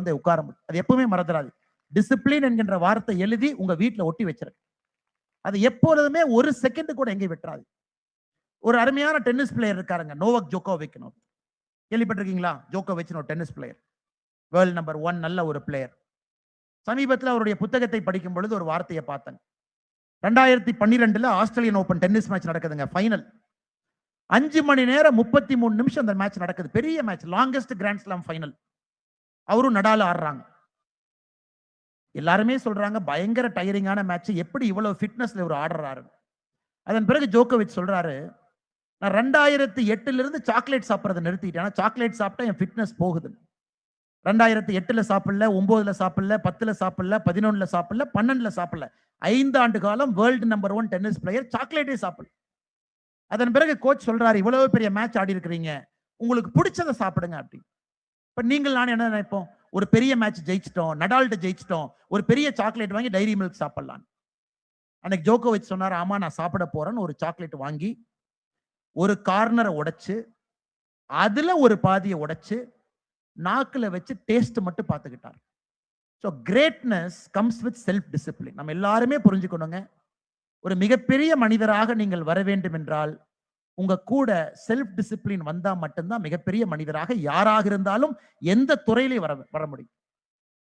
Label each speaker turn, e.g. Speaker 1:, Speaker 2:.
Speaker 1: வந்து உட்கார முடியும். அது எப்பவுமே மறந்துடாது டிசிப்ளின் என்கின்ற வார்த்தை எழுதி உங்க வீட்டுல ஒட்டி வச்சிருங்க. அது எப்பொழுதுமே ஒரு செகண்ட் கூட எங்கேயும் விட்டுறாது ஒரு அருமையான டென்னிஸ் பிளேயர் இருக்காருங்க நோவக் வைக்கணும் கேள்விப்பட்டிருக்கீங்களா? ஜோக்கோ ஒரு tennis player world number one நல்ல ஒரு பிளேயர் சமீபத்தில் அவருடைய புத்தகத்தை படிக்கும் பொழுது ஒரு வார்த்தையை பார்த்தேன். ரெண்டாயிரத்தி பன்னிரெண்டுல ஆஸ்திரேலியன் ஓபன் டென்னிஸ் மேட்ச் நடக்குதுங்க ஃபைனல் அஞ்சு மணி நேரம் முப்பத்தி மூணு நிமிஷம் அந்த மேட்ச் நடக்குது. பெரிய match longest grand slam final அவரும் நடால ஆடுறாங்க. எல்லாருமே சொல்றாங்க பயங்கர டயரிங்கான மேட்ச் எப்படி இவ்வளவு ஃபிட்னஸ்ல இவர் ஆடுறாரு? அதன் பிறகு ஜோக்கோவிச் சொல்றாரு நான் ரெண்டாயிரத்தி எட்டுல இருந்து சாக்லேட் சாப்பிட்றதை நிறுத்திட்டேன். சாக்லேட் சாப்பிட்டா என் ஃபிட்னஸ் போகுது ரெண்டாயிரத்தி எட்டுல சாப்பிடல ஒன்பதுல சாப்பிடல பத்துல சாப்பிடல பதினொன்னுல சாப்பிடல பன்னெண்டுல சாப்பிடல. ஐந்து ஆண்டு காலம் world number one tennis player சாக்லேட்டே சாப்பிடல. அதன் பிறகு கோச் சொல்றாரு இவ்வளவு பெரிய மேட்ச் ஆடி இருக்கிறீங்க உங்களுக்கு பிடிச்சதை சாப்பிடுங்க அப்படின்னு. இப்போ நீங்கள் நான் என்ன நினைப்போம்? ஒரு பெரிய மேட்ச் ஜெயிச்சிட்டோம் நடால்ட்ட ஜெயிச்சிட்டோம் ஒரு பெரிய சாக்லேட் வாங்கி டைரி மில்க் சாப்பிடலாம் அன்னைக்கு வச்சு சொன்னார் ஆமா நான் சாப்பிட போறேன்னு ஒரு சாக்லேட் வாங்கி ஒரு கார்னரை உடைச்சு அதுல ஒரு பாதியை உடைச்சு நாக்கில் வச்சு டேஸ்ட் மட்டும் பார்த்துக்கிட்டார். So greatness comes with self discipline நம்ம எல்லாருமே புரிஞ்சுக்கணுங்க. ஒரு மிகப்பெரிய மனிதராக நீங்கள் வர வேண்டும் என்றால் உங்க கூட செல்ஃப் டிசிப்ளின் வந்தா மட்டும்தான் மிகப்பெரிய மனிதராக யாராக இருந்தாலும் எந்த துறையிலையும் வர வர முடியும்.